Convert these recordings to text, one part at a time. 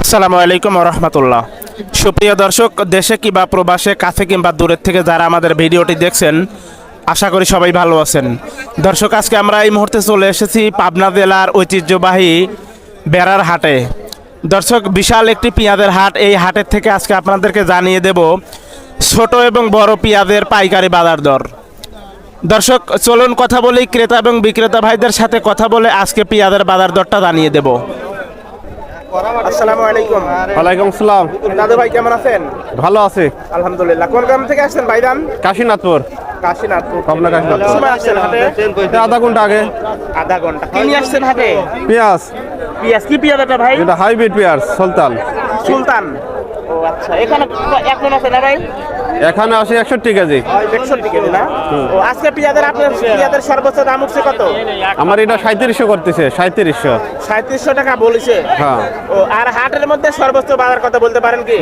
আসসালামু আলাইকুম রহমতুল্লাহ। সুপ্রিয় দর্শক, দেশে কিংবা প্রবাসে, কাছে কিংবা দূরের থেকে যারা আমাদের ভিডিওটি দেখছেন, আশা করি সবাই ভালো আছেন। দর্শক, আজকে আমরা এই মুহূর্তে চলে এসেছি পাবনা জেলার ঐতিহ্যবাহী বেড়ার হাটে। দর্শক, বিশাল একটি পেঁয়াজের হাট। এই হাটের থেকে আজকে আপনাদেরকে জানিয়ে দেব ছোট এবং বড় পেঁয়াজের পাইকারি বাজার দর। দর্শক, চলুন কথা বলি ক্রেতা এবং বিক্রেতা ভাইদের সাথে কথা বলে আজকে পেঁয়াজের বাজার দরটা জানিয়ে দেব। আসসালামু আলাইকুম। ওয়ালাইকুম আসসালাম দাদু ভাই কেমন আছেন? ভালো আছে। আলহামদুলিল্লাহ। কোন গ্রাম থেকে আসছেন ভাইদান কাশীনাথপুর। কাশীনাথপুর। পাবনা কাশীনাথপুর। সময় আসছেন হাটে? আধা ঘণ্টা আগে। আধা ঘণ্টা। কি নিয়ে আসছেন হাটে? পেঁয়াজ। পেঁয়াজ। কি পেঁয়াজ এটা ভাই? এটা হাইব্রিড পেঁয়াজ সুলতান। সুলতান। ও আচ্ছা এখানে এখন আছে না ভাই? এখানে আসে একষট্টি কেজি। একষট্টি কেজি না? ও আজকে পেঁয়াজের আপনার পেঁয়াজের সর্বোচ্চ দাম উঠছে কত? আমার এটা সাঁত্রিশশো করতেছে সাঁত্রিশশো। সাঁত্রিশশো টাকা বলেছে। হ্যাঁ। ও আর হাটের মধ্যে সর্বোচ্চ বাজার কত বলতে পারেন কি?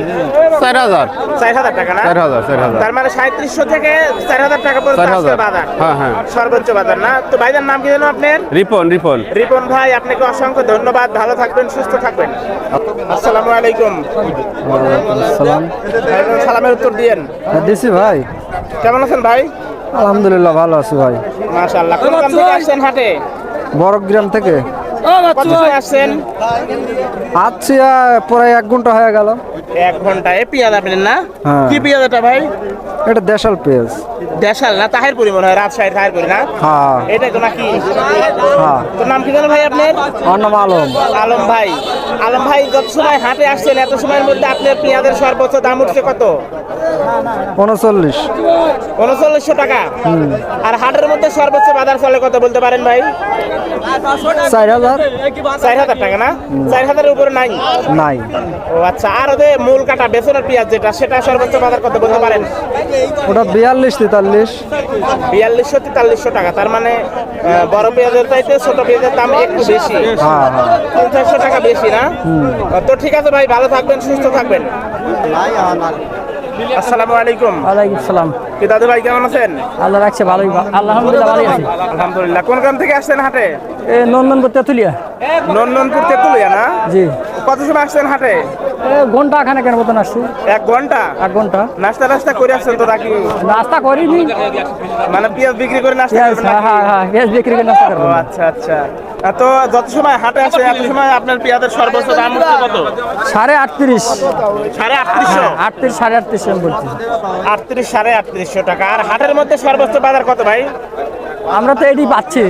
চার হাজার। চার হাজার টাকা না? চার হাজার চার হাজার। তার মানে সাঁত্রিশশো থেকে চার হাজার টাকা পর্যন্ত চার আজকে হাজার। বাজার। হ্যাঁ, হ্যাঁ। সর্বোচ্চ বাজার না? তো ভাইদের নাম কি জানো আপনার? রিপন রিপন। রিপন ভাই আপনাকে অসংখ্য ধন্যবাদ। ভালো থাকবেন সুস্থ থাকবেন। আসসালামু আলাইকুম। সালাম সালামের উত্তর দিয়েন। দিছি ভাই। কেমন আছেন ভাই? আলহামদুলিল্লাহ ভালো আছি ভাই। মাশাআল্লাহ। কোন গ্রাম থেকে আসছেন হাটে? বড়গ্রাম থেকে। আসছেন? আচ্ছা প্রায় এক ঘণ্টা হয়ে গেল। এক ঘণ্টা। এ পেঁয়াজ আপনার না? হ্যাঁ। কি পেঁয়াজ এটা ভাই? এটা দেশাল পেঁয়াজ। দেশাল না? তাহেরপুরি মনে হয় রাজশাহী তাহেরপুরি না? হ্যাঁ। এটাই তো নাকি? হ্যাঁ। তোর নাম কি জানো ভাই আপনার? আমার নাম আলম। আলম ভাই। আলম ভাই যত সময় হাটে আসছেন এত সময়ের মধ্যে আপনার পেঁয়াজের সর্বোচ্চ দাম উঠছে কত? উনচল্লিশ। উনচল্লিশশো টাকা। আর হাটের মধ্যে সর্বোচ্চ বাজার চলে কত বলতে পারেন ভাই? চার হাজার। চার হাজার টাকা না? চার হাজারের উপরে নাই? নাই। ও আচ্ছা আর ওদের মূল কাটা বেসনের পেঁয়াজ যেটা সেটা সর্বোচ্চ বাজার কত বলতে পারেন? ওটা বিয়াল্লিশ তেতাল্লিশ। বিয়াল্লিশশো তেতাল্লিশশো টাকা তার মানে বড় পেঁয়াজের চাইতে ছোট পেঁয়াজের দাম একটু বেশি। হ্যাঁ। হ্যাঁ পঞ্চাশশো টাকা বেশি না? তো ঠিক আছে ভাই ভালো থাকবেন সুস্থ থাকবেন। আসসালামু আলাইকুম। ওয়ালাইকুম সালাম। কি দাদু ভাই কেমন আছেন? আল্লাহ রাখছে ভালোই আলহামদুলিল্লাহ ভালোই আছি। আলহামদুলিল্লাহ। কোন গ্রাম থেকে আসছেন হাটে? এ নন্দনপুর তেঁতুলিয়া। নন্দনপুর তেতুলিয়া না? জি। কত সময় আসছেন হাটে? ঘণ্টা খানে কেন মতন আসছি। এক ঘণ্টা? এক ঘণ্টা। নাস্তা টাস্তা করে আসছেন তো নাকি? নাস্তা করিনি। মানে পেঁয়াজ বিক্রি করে নাস্তা হ্যাঁ হ্যাঁ হ্যাঁ পেঁয়াজ বিক্রি করে নাস্তা করব আচ্ছা আচ্ছা। তো যত সময় হাটে আসে এত সময় আপনার পেঁয়াজের সর্বোচ্চ দাম উঠছে কত? সাড়ে আটত্রিশ। সাড়ে আটত্রিশশো? আটত্রিশ সাড়ে আটত্রিশ আমি বলছি। আটত্রিশ সাড়ে আটত্রিশশো টাকা। আর হাটের মধ্যে সর্বোচ্চ বাজার কত ভাই? আমরা তো এটি পাচ্ছি।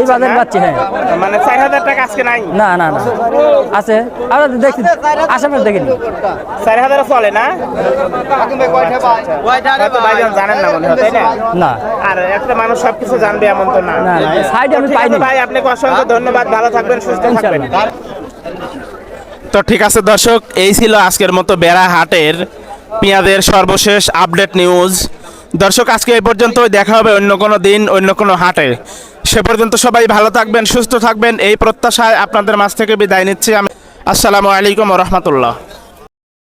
এই বাজার পাচ্ছি হ্যাঁ। মানে চার হাজার টাকা আজকে নাই? না না না। আছে। আমরা দেখি। আশেপাশে দেখিনি চার হাজার চলে না? জানেন না মনে হয় তাই না? না। আর একটা মানুষ সবকিছু জানবে এমন তো না। না, আমি পাইনি। ভাই আপনাকে অসংখ্য ধন্যবাদ। ভালো থাকবেন সুস্থ থাকবেন। তো ঠিক আছে দর্শক এই ছিল আজকের মতো বেড়া হাটের পেঁয়াজের সর্বশেষ আপডেট নিউজ। দর্শক, আজকে এই পর্যন্ত দেখা হবে অন্য কোনো দিন, অন্য কোনো হাটে। সে পর্যন্ত সবাই ভালো থাকবেন, সুস্থ থাকবেন। এই প্রত্যাশায় আপনাদের মাছ থেকে বিদায় নিচ্ছি আমি। আসসালামু আলাইকুম রহমতুল্লাহ।